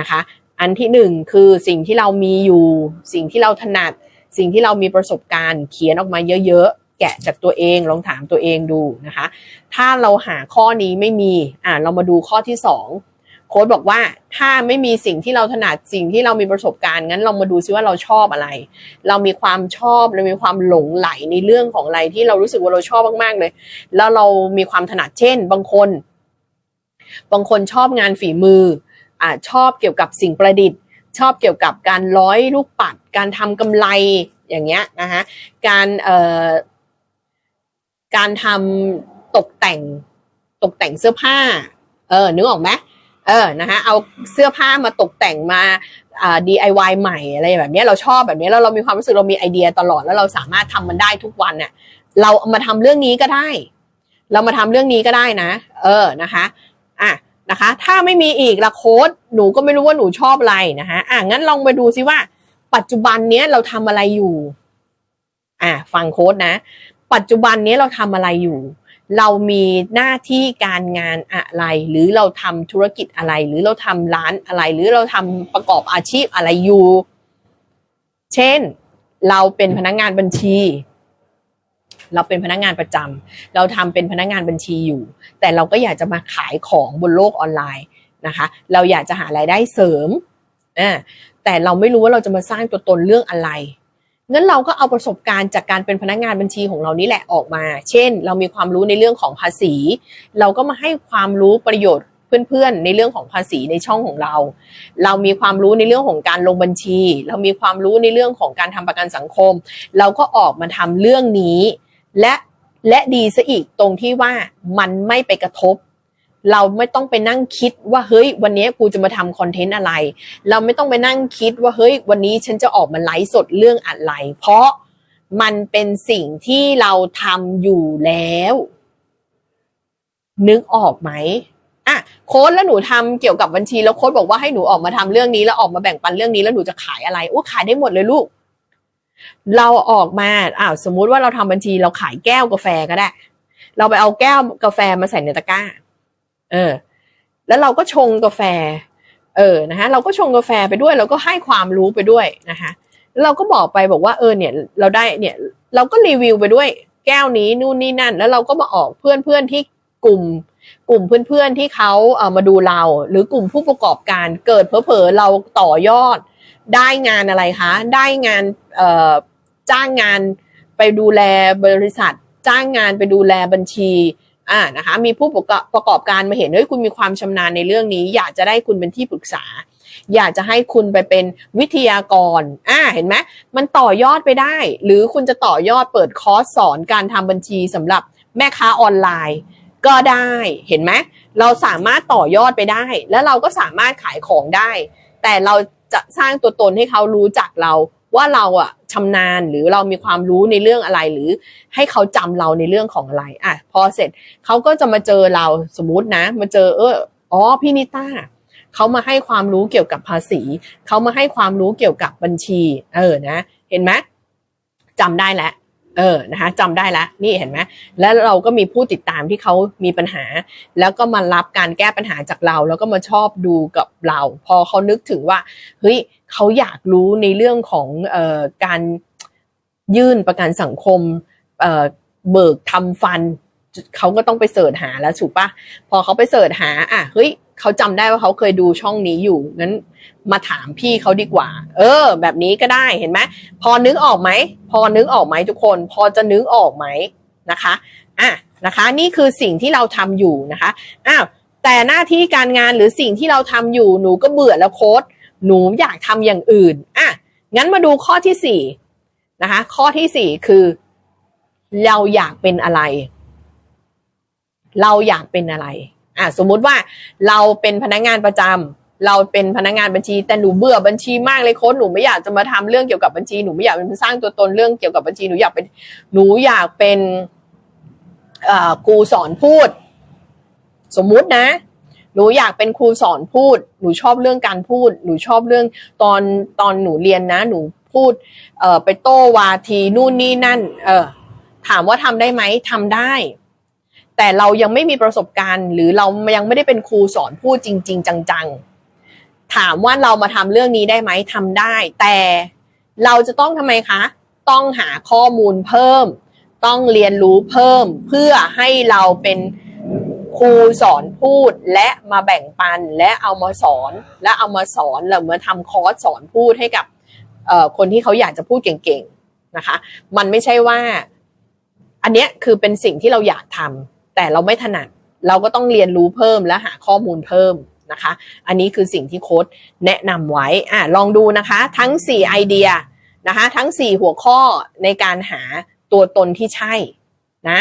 นะคะ อันที่หนึ่งคือสิ่งที่เรามีอยู่ สิ่งที่เราถนัด สิ่งที่เรามีประสบการณ์เขียนออกมาเยอะๆ แกะจากตัวเองลองถามตัวเองดูนะคะ ถ้าเราหาข้อนี้ไม่มีอ่าเรามาดูข้อที่สองโค้ดบอกว่าถ้าไม่มีสิ่งที่เราถนัดสิ่งที่เรามีประสบการณ์งั้นเรามาดูซิว่าเราชอบอะไร เรามีความชอบเรามีความหลงไหลในเรื่องของอะไรที่เรารู้สึกว่าเราชอบมากๆเลย แล้วเรามีความถนัดเช่น บางคน บางคนชอบงานฝีมือ อ่าชอบเกี่ยวกับสิ่งประดิษฐ์ ชอบเกี่ยวกับการร้อยลูกปัด การทำกำไรอย่างเงี้ยนะคะการเอ่อการทำตกแต่งตกแต่งเสื้อผ้า เออนึกออกไหมเออนะคะเอาเสื้อผ้ามาตกแต่งมาอ่า DIY ใหม่อะไรแบบเนี้ยเราชอบแบบเนี้ยแล้วเรามีความรู้สึกเรามีไอเดียตลอดแล้วเราสามารถทำมันได้ทุกวันเนี่ยเรามาทำเรื่องนี้ก็ได้ เรามาทำเรื่องนี้ก็ได้นะ เออนะคะ นะคะ ถ้าไม่มีอีกละโค้ดหนูก็ไม่รู้ว่าหนูชอบอะไรนะคะอะงั้นลองไปดูซิว่า ปัจจุบันเนี้ยเราทำอะไรอยู่ อะฟังโค้ดนะ ปัจจุบันเนี้ยเราทำอะไรอยู่ เรามีหน้าที่การงานอะไร หรือเราทำธุรกิจอะไร หรือเราทำร้านอะไร หรือเราทำประกอบอาชีพอะไรอยู่ เช่น เราเป็นพนักงานบัญชี เราเป็นพนักงานประจำเราทำเป็นพนักงานบัญชีอยู่ แต่เราก็อยากจะมาขายของบนโลกออนไลน์นะคะ เราอยากจะหารายได้เสริมอ่าแต่เราไม่รู้ว่าเราจะมาสร้างตัวตนเรื่องอะไรงั้นเราก็เอาประสบการณ์จากการเป็นพนักงานบัญชีของเรานี่แหละออกมา เช่น เรามีความรู้ในเรื่องของภาษี เราก็มาให้ความรู้ประโยชน์เพื่อนๆ ในเรื่องของภาษีในช่องของเรา เรามีความรู้ในเรื่องของการลงบัญชี เรามีความรู้ในเรื่องของการทำประกันสังคม เราก็ออกมาทำเรื่องนี้ และและดีซะอีกตรงที่ว่ามันไม่ไปกระทบ เราไม่ต้องไปนั่งคิดว่าเฮ้ย วันนี้กูจะมาทำคอนเทนต์อะไร เราไม่ต้องไปนั่งคิดว่าเฮ้ย วันนี้ฉันจะออกมาไลฟ์สดเรื่องอะไร เพราะมันเป็นสิ่งที่เราทำอยู่แล้ว นึกออกไหมอะโค้ดแล้วหนูทำเกี่ยวกับบัญชีแล้วโค้ดบอกว่าให้หนูออกมาทำเรื่องนี้แล้วออกมาแบ่งปันเรื่องนี้แล้วหนูจะขายอะไรอู้ขายได้หมดเลยลูก เราออกมาอ้าวสมมุติว่าเราทำบัญชีเราขายแก้วกาแฟก็ได้ เราไปเอาแก้วกาแฟมาใส่ในตะกร้า เออ แล้วเราก็ชงกาแฟ เออนะคะเราก็ชงกาแฟไปด้วย เราก็ให้ความรู้ไปด้วยนะคะแล้วเราก็บอกไปบอกว่าเออเนี่ยเราได้เนี่ย เราก็รีวิวไปด้วยแก้วนี้นู่นนี่นั่น แล้วเราก็มาออกเพื่อนเพื่อนที่กลุ่ม กลุ่มเพื่อนๆที่เขาเอ่อมาดูเรา หรือกลุ่มผู้ประกอบการเกิดเผลอเราต่อยอด ได้งานอะไรคะ ได้งานจ้างงานไปดูแลบริษัท จ้างงานไปดูแลบัญชีอ่านะคะมีผู้ประกอบการมาเห็นเฮ้ยคุณมีความชำนาญในเรื่องนี้ อยากจะได้คุณเป็นที่ปรึกษา อยากจะให้คุณไปเป็นวิทยากรอ่าเห็นไหมมันต่อยอดไปได้ หรือคุณจะต่อยอดเปิดคอร์สสอนการทำบัญชีสำหรับแม่ค้าออนไลน์ ก็ได้เห็นไหมเราสามารถต่อยอดไปได้ แล้วเราก็สามารถขายของได้ แต่เรา จะสร้างตัวตนให้เขารู้จักเราว่าเราอะชำนาญหรือเรามีความรู้ในเรื่องอะไรหรือให้เขาจำเราในเรื่องของอะไรอะพอเสร็จเขาก็จะมาเจอเราสมมุตินะ มาเจอเอออ๋อพี่นิต้าเขามาให้ความรู้เกี่ยวกับภาษีเขามาให้ความรู้เกี่ยวกับบัญชี เออนะ เห็นไหมจำได้แล้ว เออ นะคะจำได้ล้วนี่เห็นไหมแล้วเราก็มีผู้ติดตามที่เขามีปัญหา แล้วก็มารับการแก้ปัญหาจากเรา แล้วก็มาชอบดูกับเรา พอเขานึกถึงว่า เฮ้ยเขาอยากรู้ในเรื่องของเอ่อการยื่นประกันสังคมเอ่อเบิกทำฟัน เขาก็ต้องไปเสิร์ชหาแล้วถูกปะพอเขาไปเสิร์ชหา อะ เฮ้ย เขาจำได้ว่าเขาเคยดูช่องนี้อยู่งั้นมาถามพี่เขาดีกว่า เออ แบบนี้ก็ได้เห็นไหมพอนึกออกไหมพอนึกออกไหมทุกคน พอจะนึกออกไหมนะคะอะนะคะ นี่คือสิ่งที่เราทำอยู่นะคะอ้าวแต่หน้าที่การงานหรือสิ่งที่เราทำอยู่หนูก็เบื่อแล้วโค้ดหนูอยากทำอย่างอื่นอะงั้นมาดูข้อที่สี่นะคะ ข้อที่สี่คือ เราอยากเป็นอะไร เราอยากเป็นอะไร อะสมมุติว่าเราเป็นพนักงานประจำเราเป็นพนักงานบัญชี แต่หนูเบื่อบัญชีมากเลยโค้ดหนูไม่อยากจะมาทำเรื่องเกี่ยวกับบัญชีหนูไม่อยากเป็นสร้างตัวตนเรื่องเกี่ยวกับบัญชีหนูอยากเป็นหนูอยากเป็นอ่อครูสอนพูด สมมุตินะหนูอยากเป็นครูสอนพูด หนูชอบเรื่องการพูด หนูชอบเรื่องตอนตอนหนูเรียนนะ หนูพูดเอ่อไปโต้วาทีนู่นนี่นั่น เออถามว่าทำได้ไหมทำได้ แต่เรายังไม่มีประสบการณ์ หรือเรายังไม่ได้เป็นครูสอนพูดจริง ๆ จังๆ ถามว่าเรามาทำเรื่องนี้ได้ไหมทำได้ แต่เราจะต้องทำไมคะ ต้องหาข้อมูลเพิ่ม ต้องเรียนรู้เพิ่ม เพื่อให้เราเป็นครูสอนพูดและมาแบ่งปันและเอามาสอนและเอามาสอนหรือมาทำคอร์สสอนพูดให้กับคนที่เขาอยากจะพูดเก่งๆนะคะ มันไม่ใช่ว่า อันเนี้ยคือเป็นสิ่งที่เราอยากทำ แต่เราไม่ถนัดเราก็ต้องเรียนรู้เพิ่มและหาข้อมูลเพิ่มนะคะ อันนี้คือสิ่งที่โค้ดแนะนำไว้อะลองดูนะคะ ทั้ง 4 ไอเดียนะคะ ทั้ง 4 หัวข้อในการหาตัวตนที่ใช่นะ